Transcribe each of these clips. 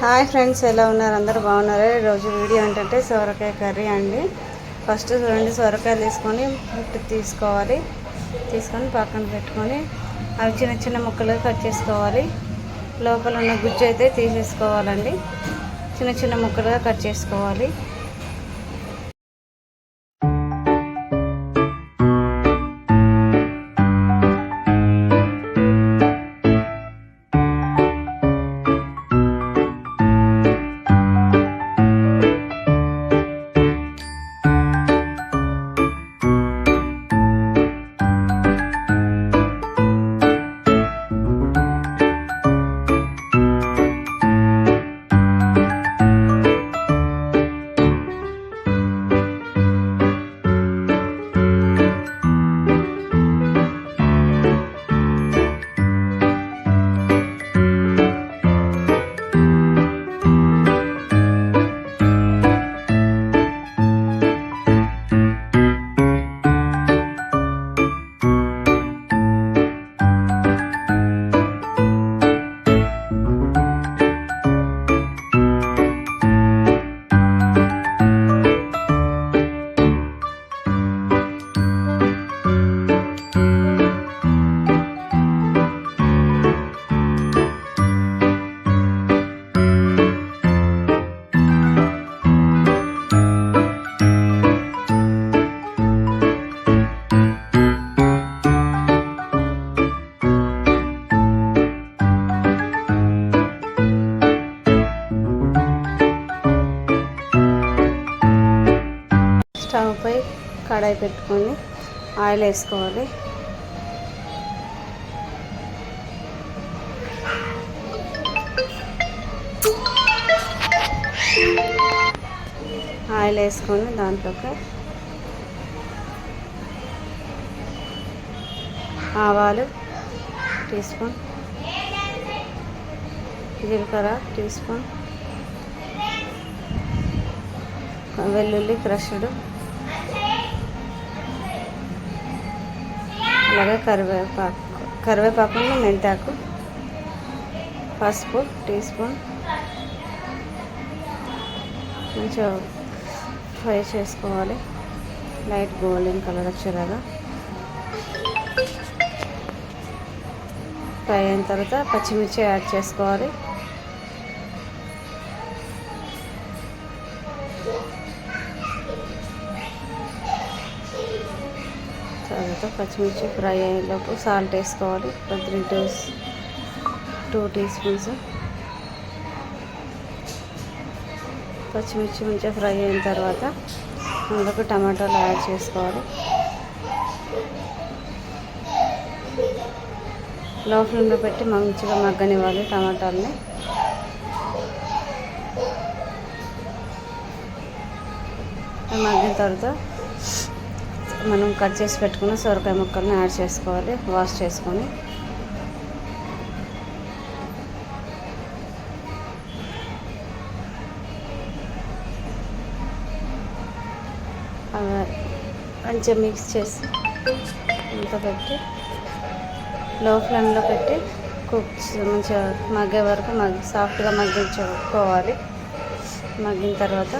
Hi friends ఎలా ఉన్నారు? అందరూ బాగున్నారా? ఈరోజు వీడియో ఏంటంటే సొరకాయ కర్రీ అండి. ఫస్ట్ రెండు సొరకాయలు తీసుకొని పుట్టి తీసుకోవాలి. తీసుకొని పక్కన పెట్టుకొని అవి చిన్న చిన్న ముక్కలుగా కట్ చేసుకోవాలి. లోపల ఉన్న గుజ్జు అయితే తీసేసుకోవాలండి. చిన్న చిన్న ముక్కలుగా కట్ చేసుకోవాలి. స్టవ్ పై కడాయి పెట్టుకొని ఆయిల్ వేసుకోవాలి. ఆయిల్ వేసుకొని దాంట్లోకి ఆవాలు టీ స్పూన్ జీలకర్ర టీ స్పూన్ వెల్లుల్లి క్రష్డ్ అలాగే కరివేపాకు కరివేపాకు మెంతాకు పసుపు టీ స్పూన్ మంచిగా ఫ్రై చేసుకోవాలి. లైట్ గోల్డెన్ కలర్ వచ్చేలాగా. ఫ్రై అయిన తర్వాత పచ్చిమిర్చి యాడ్ చేసుకోవాలి. తర్వాత పచ్చిమిర్చి ఫ్రై అయ్యేలోపు సాల్ట్ వేసుకోవాలి. ఒక three two two teaspoons. పచ్చిమిర్చి మంచిగా ఫ్రై అయిన తర్వాత అందులోకి టమాటాలు యాడ్ చేసుకోవాలి. లో ఫ్లేమ్లో పెట్టి మంచిగా మగ్గనివ్వాలి టమాటాలని. మగ్గిన తర్వాత మనం కట్ చేసి పెట్టుకున్న సొరకాయ ముక్కల్ని యాడ్ చేసుకోవాలి వాష్ చేసుకొని. మంచిగా మిక్స్ చేసి ఇంత పెట్టి లో ఫ్లేమ్లో పెట్టి కుక్ మంచిగా మగ్గే వరకు మగ్గి సాఫ్ట్గా మగ్గించుకోవాలి. మగ్గిన తర్వాత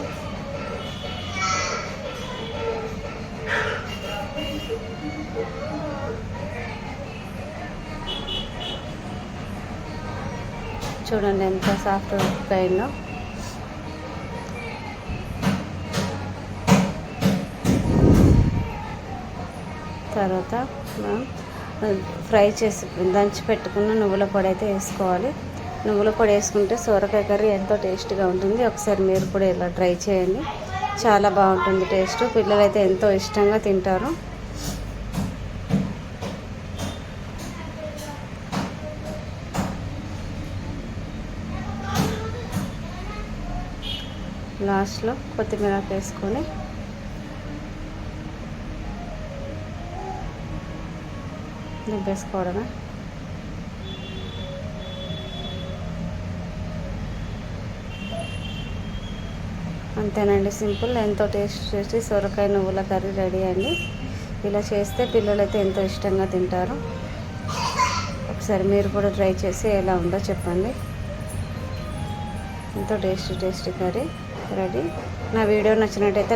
చూడండి ఎంత సాఫ్ట్ అయిందో తర్వాత మనం ఫ్రై చేసి దంచి పెట్టుకున్న నువ్వుల పొడి అయితే వేసుకోవాలి. నువ్వుల పొడి వేసుకుంటే సొరకాయ కర్రీ ఎంతో టేస్ట్గా ఉంటుంది. ఒకసారి మీరు కూడా ఇలా ట్రై చేయండి. చాలా బాగుంటుంది టేస్ట్. పిల్లలైతే ఎంతో ఇష్టంగా తింటారు. లాస్ట్లో కొత్తిమీర వేసుకొని దింపేసుకోవడమే. అంతేనండి సింపుల్. ఎంతో టేస్ట్ చేసి సొరకాయ నువ్వుల కర్రీ రెడీ అండి. ఇలా చేస్తే పిల్లలైతే ఎంతో ఇష్టంగా తింటారు. ఒకసారి మీరు కూడా ట్రై చేసి ఎలా ఉందో చెప్పండి. ఎంతో టేస్టీ టేస్టీ కర్రీ. రెడీ. నా వీడియో నచ్చినట్టయితే